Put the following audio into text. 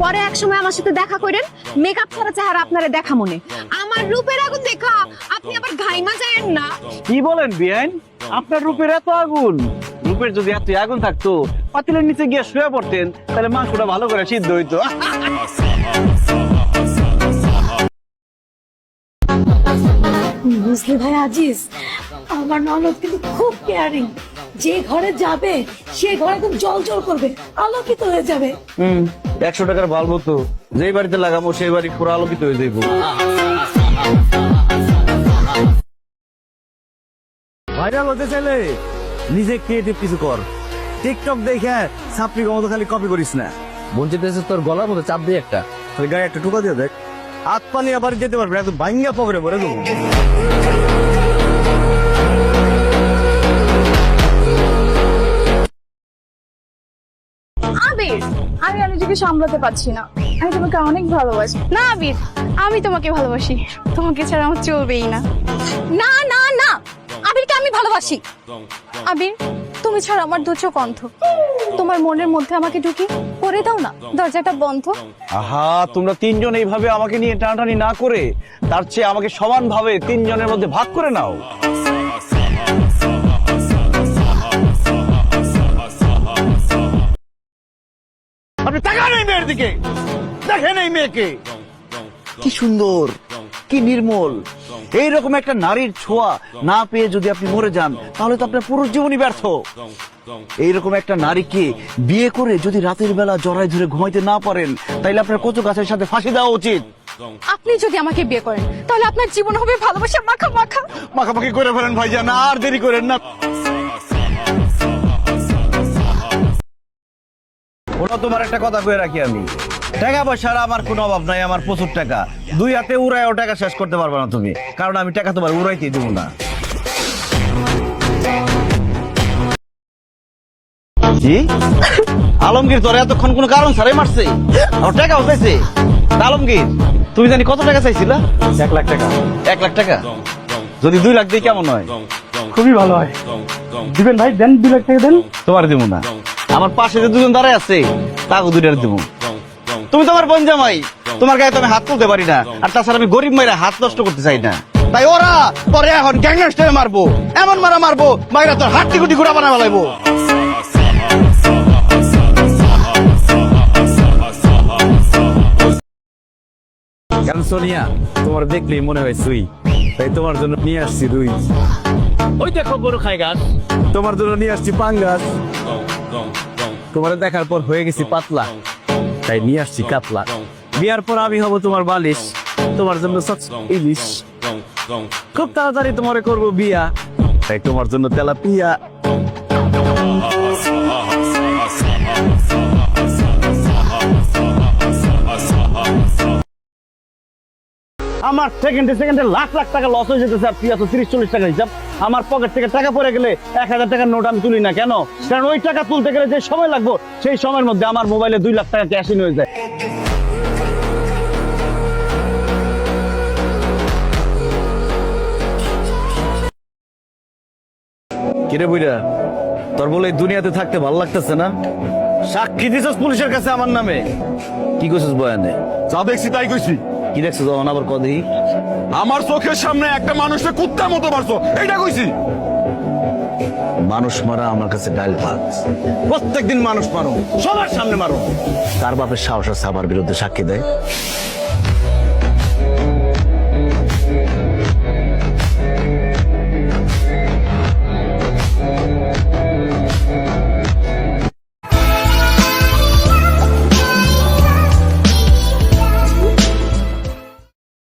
পরে এক সময় আমার সাথে দেখা করেন মেকআপ ছাড়া চেহারা আপনারে দেখা মনে। আমার রূপের আগুন দেখা আপনি আবার ঘাইমা যায়েন না। কি বলেন বিয়াইন? আপনার রূপের এত আগুন। রূপের যদি এত আগুন থাকতো পাতিলের নিচে গিয়ে শুয়ে পড়তেন তাহলে মাংসটা ভালো করে সিদ্ধ হইতো। বুঝলি ভাই আজিজ আমার ননদ কিন্তু খুব কেয়ারিং যে ঘরে যাবে সে ঘরে একদম জল জল করবে আলোকিত হয়ে যাবে। হুম একশো টাকার বাল্ব তো। যেই বাড়িতে লাগাবো সেই বাড়ি পুরো আলোকিত হয়ে যাইব। ভাইরাল হতে চাইলে নিজে ক্রিয়েটিভ কিছু কর। টিকটক দেখে সাপড়ি মতো খালি কপি করিস না। বঞ্চিত এসে তোর গলার মধ্যে চাপ দিয়ে একটা। গায়ে একটা টুকা দিয়ে দেখ। হাত পানি আবার যেতে পারবে এত ভাঙ্গা পকড়ে পড়ে দেবো আবির আমি আর নিজেকে সামলাতে পারছি না। আমি তোমাকে অনেক ভালোবাসি। না আবির আমি তোমাকে ভালোবাসি। তোমাকে ছাড়া আমার চলবেই না। না না না! আবিরকে আমি ভালোবাসি। আবির, তুমি ছাড়া আমার দু চোখ তোমার মনের মধ্যে আমাকে ঢুকি করে দাও না। দরজাটা বন্ধ। আহা, তোমরা তিনজন এইভাবে আমাকে নিয়ে টানাটানি না করে, তার চেয়ে আমাকে সমানভাবে তিনজনের মধ্যে ভাগ করে নাও। আপনি তাকান এই মেয়ের দিকে। দেখেন এই মেয়েকে। কি সুন্দর কি নির্মল। এইরকম একটা নারীর ছোঁয়া না পেয়ে যদি আপনি মরে যান তাহলে তো আপনার পুরো জীবনই ব্যর্থ। এইরকম একটা নারীকে বিয়ে করে যদি রাতের বেলা জড়াই ধরে ঘুমাইতে না পারেন তাইলে আপনার কচু গাছের সাথে ফাঁসি দেওয়া উচিত। আপনি যদি আমাকে বিয়ে করেন তাহলে আপনার জীবন হবে ভালোবাসা মাখা মাখা। মাখামাখি করে ফেলেন ভাইজান আর দেরি করেন না। ওরা তোমার একটা কথা কয়ে রাখি আমি। টাকা পয়সার আমার কোনো অভাব নাই আমার প্রচুর টাকা। দুই হাতে উড়ায়ও টাকা শেষ করতে পারবে না তুমি কারণ আমি টাকা তোমার উড়াইতেই দেবো না। আলমগীর তোর এতক্ষণ কোনো কারণ ছাড়াই মারছে। আমার টাকা উঠাইছে আলমগীর তুমি জানি কত টাকা চাইছিলা? এক লাখ টাকা। এক লাখ টাকা? যদি দুই লাখ দিয়ে কেমন হয়? খুবই ভালো হয়। দিবেন ভাই দেন দুই লাখ টাকা দেন। তোমার দিব না। আমার পাশে যে দুজন দাঁড়ায় আছে তাকে দুইটার দিব তুমি তোমার বোন জামাই তোমার গায়ে তো আমি হাত তুলতে পারি না। আর তাছাড়া আমি গরিব মায়েরা হাত নষ্ট করতে চাই না। তাই ওরা পরে এখন গ্যাংস্টারে মারবো এমন মারা মারবো মায়েরা তোর হাত টিকুটি ঘুরা বানা ফেলাইবো। কেন সোনিয়া? তোমার দেখলেই মনে হয় সুই। তাই তোমার জন্য নিয়ে আসছি রুই ওই দেখো গরু খাই গাছ। তোমার জন্য নিয়ে আসছি পাঙ্গাস। তোমার দেখার পর হয়ে গেছি পাতলা। তাই নিয়ে আসছি কাতলা। বিয়ার পর আমি হব তোমার বালিশ, তোমার জন্য ইলিশ। খুব তাড়াতাড়ি তোমারে করব বিয়া। তাই তোমার জন্য তেলা পিয়া আমার সেকেন্ডে সেকেন্ডে লাখ লাখ টাকা লস হয়ে যেতেছে আর তুই এত তিরিশ, চল্লিশ টাকা হিসাব। আমার পকেট থেকে টাকা পড়ে গেলে এক হাজার টাকার নোট আমি তুলি না কেন? কারণ ওই টাকা তুলতে গেলে যে সময় লাগবে সেই সময়ের মধ্যে আমার মোবাইলে দুই লাখ টাকা ক্যাশ ইন হয়ে যায়। কিরে বুইরা তোর বলে এই দুনিয়াতে থাকতে ভালো লাগতেছে না? সাক্ষী দিছস পুলিশের কাছে আমার নামে। কি কইছিস বয়ানে? যা দেখছি তাই কইছি। কি দেখছিস তখন আবার কদি আমার চোখের সামনে একটা মানুষকে কুত্তার মতো মারছো, এইটা কইছি। মানুষ মারা আমার কাছে ডাইল ভাত। প্রত্যেকদিন মানুষ মারো, সবার সামনে মারো। তার বাপের সাহস আছে আমার বিরুদ্ধে সাক্ষী দেয়।